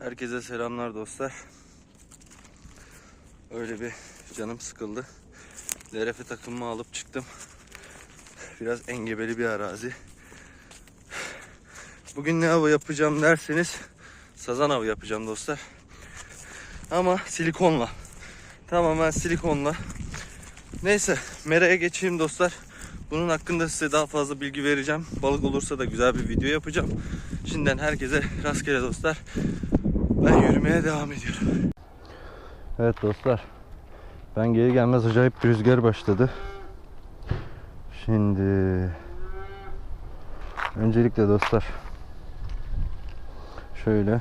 Herkese selamlar dostlar. Öyle bir canım sıkıldı. Lerefe takımımı alıp çıktım. Biraz engebeli bir arazi. Bugün ne avı yapacağım derseniz sazan avı yapacağım dostlar. Ama silikonla. Tamamen silikonla. Neyse meraya geçeyim dostlar. Bunun hakkında size daha fazla bilgi vereceğim. Balık olursa da güzel bir video yapacağım. Şimdiden herkese rastgele dostlar. Ben yürümeye devam ediyorum. Evet dostlar. Ben geri gelmez acayip bir rüzgar başladı. Şimdi öncelikle dostlar şöyle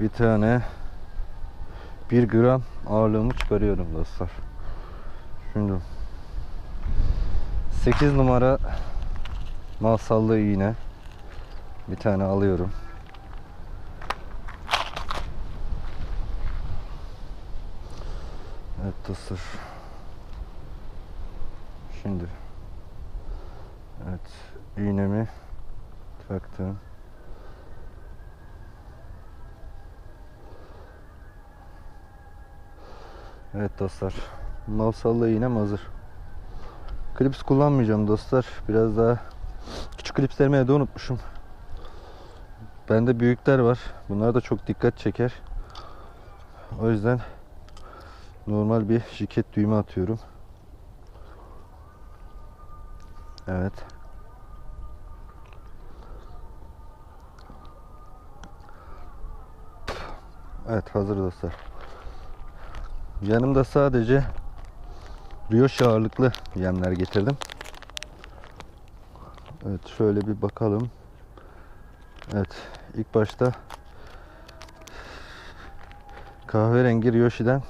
bir tane bir gram ağırlığımı çıkarıyorum dostlar. Şimdi 8 numara masallı iğne bir tane alıyorum. Dostlar. Şimdi evet iğnemi taktım. Evet dostlar. Mavsallı iğnem hazır. Klips kullanmayacağım dostlar. Biraz daha küçük klipslerimi evde unutmuşum. Bende büyükler var. Bunlar da çok dikkat çeker. O yüzden normal bir jiket düğme atıyorum. Evet. Evet hazır dostlar. Yanımda sadece Brioche ağırlıklı yemler getirdim. Evet şöyle bir bakalım. Evet ilk başta kahverengi Riyoshi'den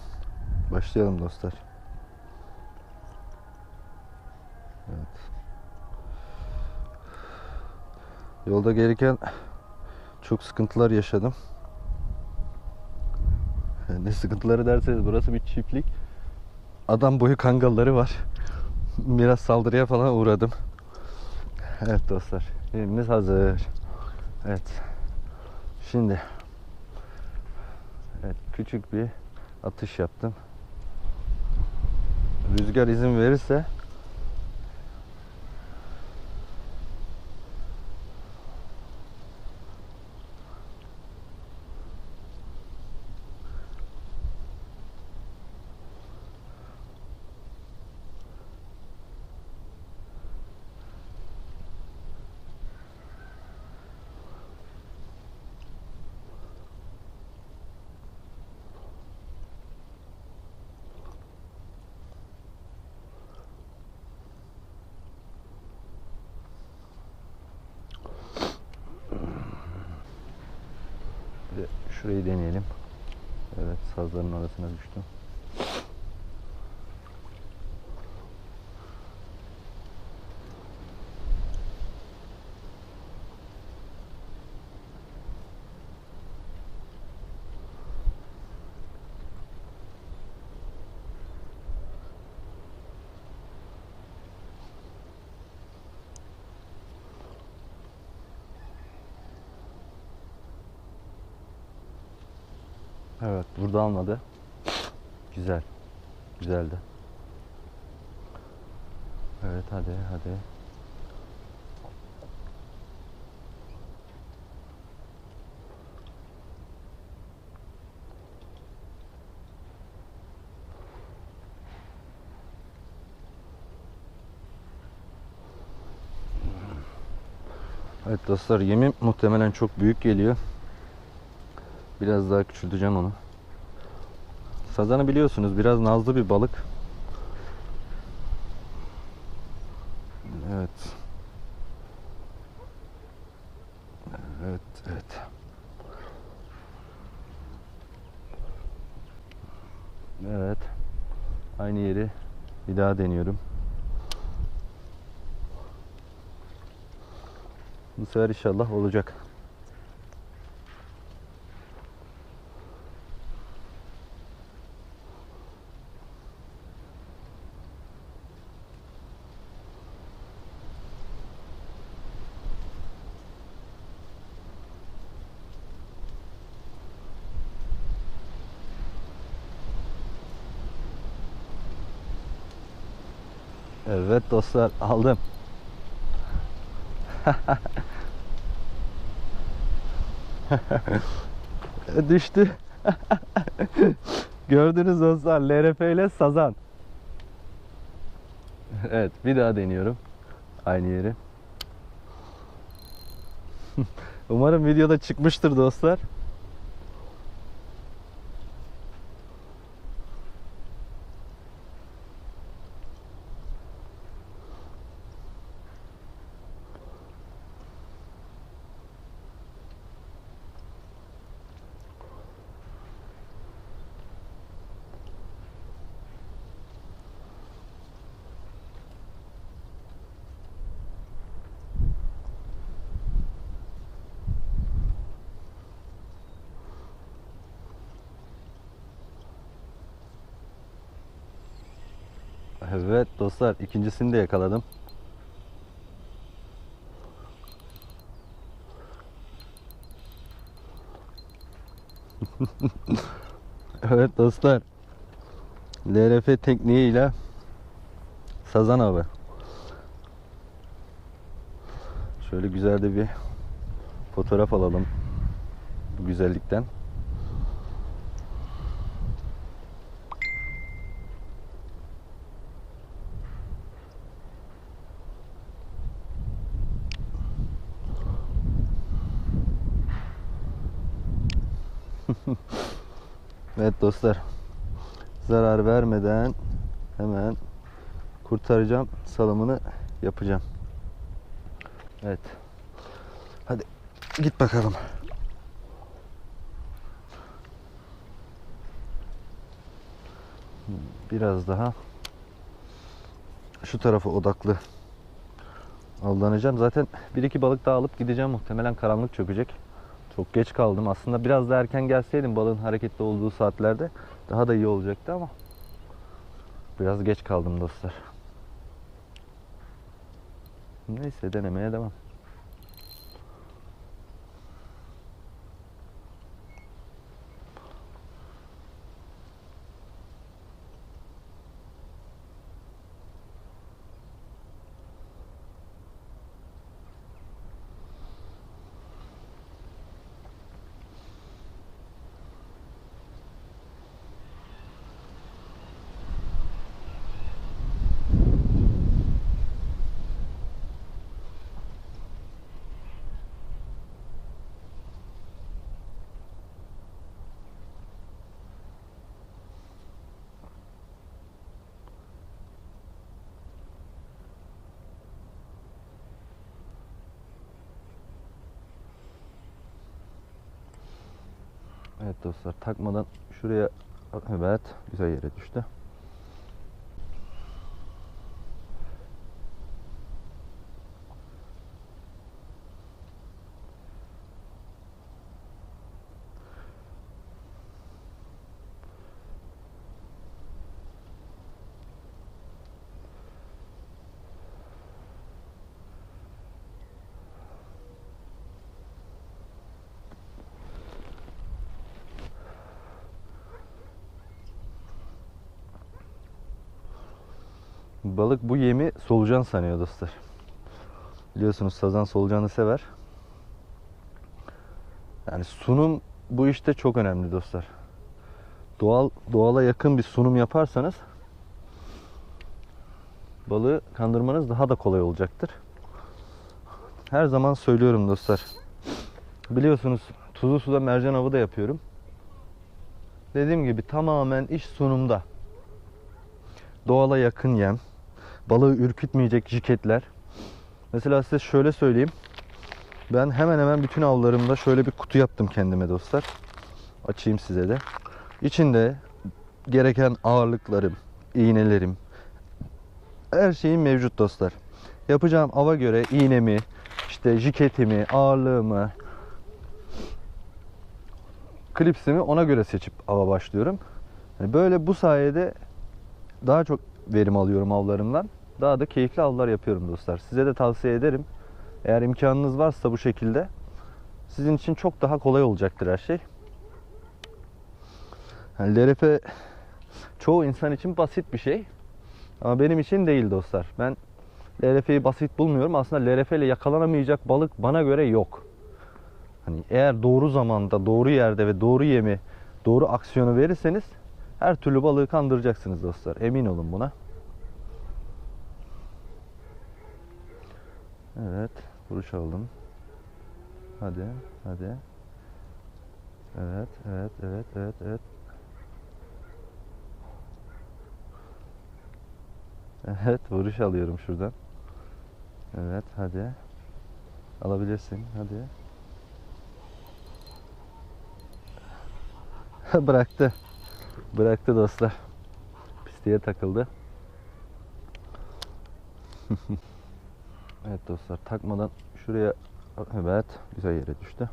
başlayalım dostlar. Evet. Yolda gelirken çok sıkıntılar yaşadım. Ne sıkıntıları derseniz burası bir çiftlik. Adam boyu kangalları var. Biraz saldırıya falan uğradım. Evet dostlar. Yemimiz hazır. Evet. Şimdi Evet küçük bir atış yaptım. Rüzgar izin verirse Bir de şurayı deneyelim. Evet sazların arasına düştüm. Evet burada almadı. Güzel. Güzeldi. Evet hadi hadi. Evet dostlar yemin muhtemelen çok büyük geliyor. Biraz daha küçülteceğim onu. Sazanı biliyorsunuz biraz nazlı bir balık. Evet. Evet, evet. Evet. Aynı yeri bir daha deniyorum. Bu sefer inşallah olacak. Evet dostlar aldım. Düştü. Gördünüz dostlar LRF ile sazan. Evet bir daha deniyorum. Aynı yeri. Umarım videoda çıkmıştır dostlar. Evet dostlar ikincisini de yakaladım. evet dostlar. LRF tekniğiyle sazan avı. Şöyle güzel de bir fotoğraf alalım bu güzellikten. Evet dostlar. Zarar vermeden hemen kurtaracağım. Salımını yapacağım. Evet. Hadi git bakalım. Biraz daha şu tarafa odaklı aldanacağım. Zaten bir iki balık daha alıp gideceğim. Muhtemelen karanlık çökecek. Çok geç kaldım. Aslında biraz da erken gelseydim balığın hareketli olduğu saatlerde daha da iyi olacaktı ama biraz geç kaldım dostlar. Neyse denemeye devam. Evet dostlar takmadan şuraya evet güzel yere düştü. Balık bu yemi solucan sanıyor dostlar. Biliyorsunuz sazan solucanı sever. Yani sunum bu işte çok önemli dostlar. Doğal doğala yakın bir sunum yaparsanız balığı kandırmanız daha da kolay olacaktır. Her zaman söylüyorum dostlar. Biliyorsunuz tuzlu suda mercan avı da yapıyorum. Dediğim gibi tamamen iş sunumda. Doğala yakın yem, balığı ürkütmeyecek jiketler. Mesela size şöyle söyleyeyim. Ben hemen hemen bütün avlarımda şöyle bir kutu yaptım kendime dostlar. Açayım size de. İçinde gereken ağırlıklarım, iğnelerim, her şeyim mevcut dostlar. Yapacağım ava göre iğnemi, işte jiketimi, ağırlığımı, klipsimi ona göre seçip ava başlıyorum. Yani böyle bu sayede daha çok verim alıyorum avlarımdan. Daha da keyifli avlar yapıyorum dostlar. Size de tavsiye ederim. Eğer imkanınız varsa bu şekilde sizin için çok daha kolay olacaktır her şey. Yani LRF çoğu insan için basit bir şey. Ama benim için değil dostlar. Ben LRF'yi basit bulmuyorum. Aslında LRF ile yakalanamayacak balık bana göre yok. Hani eğer doğru zamanda, doğru yerde ve doğru yemi, doğru aksiyonu verirseniz her türlü balığı kandıracaksınız dostlar. Emin olun buna. Evet, vuruş aldım. Hadi, hadi. Evet, evet, evet, evet, evet. Evet, vuruş alıyorum şuradan. Evet, hadi. Alabilirsin, hadi. Bıraktı. Bıraktı dostlar. Pisliğe takıldı. evet dostlar, takmadan şuraya evet, güzel yere düştü.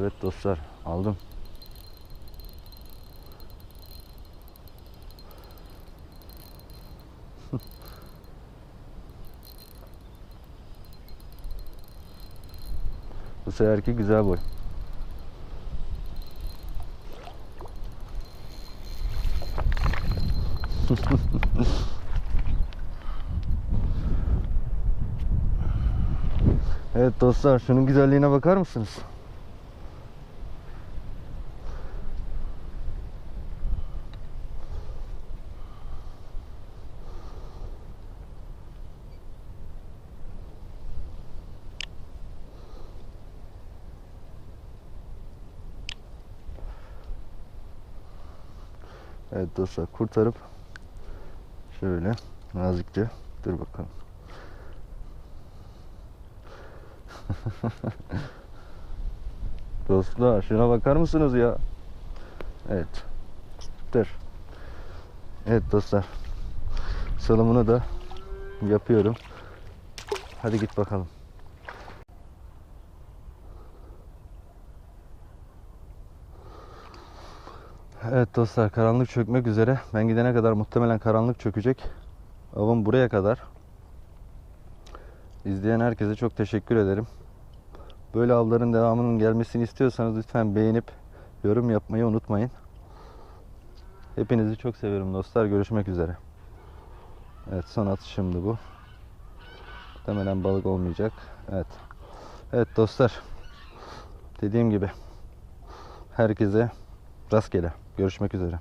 Evet dostlar, aldım. Bu seferki güzel boy. Evet dostlar şunun güzelliğine bakar mısınız? Evet dostlar kurtarıp şöyle nazikçe dur bakalım. Dostlar şuna bakar mısınız ya? Evet. Dur. Evet dostlar. Salımını da yapıyorum. Hadi git bakalım. Evet dostlar karanlık çökmek üzere. Ben gidene kadar muhtemelen karanlık çökecek. Avım buraya kadar. İzleyen herkese çok teşekkür ederim. Böyle avların devamının gelmesini istiyorsanız lütfen beğenip yorum yapmayı unutmayın. Hepinizi çok seviyorum dostlar. Görüşmek üzere. Evet son atışım da bu. Muhtemelen balık olmayacak. Evet. Evet dostlar. Dediğim gibi herkese rastgele. Görüşmek üzere.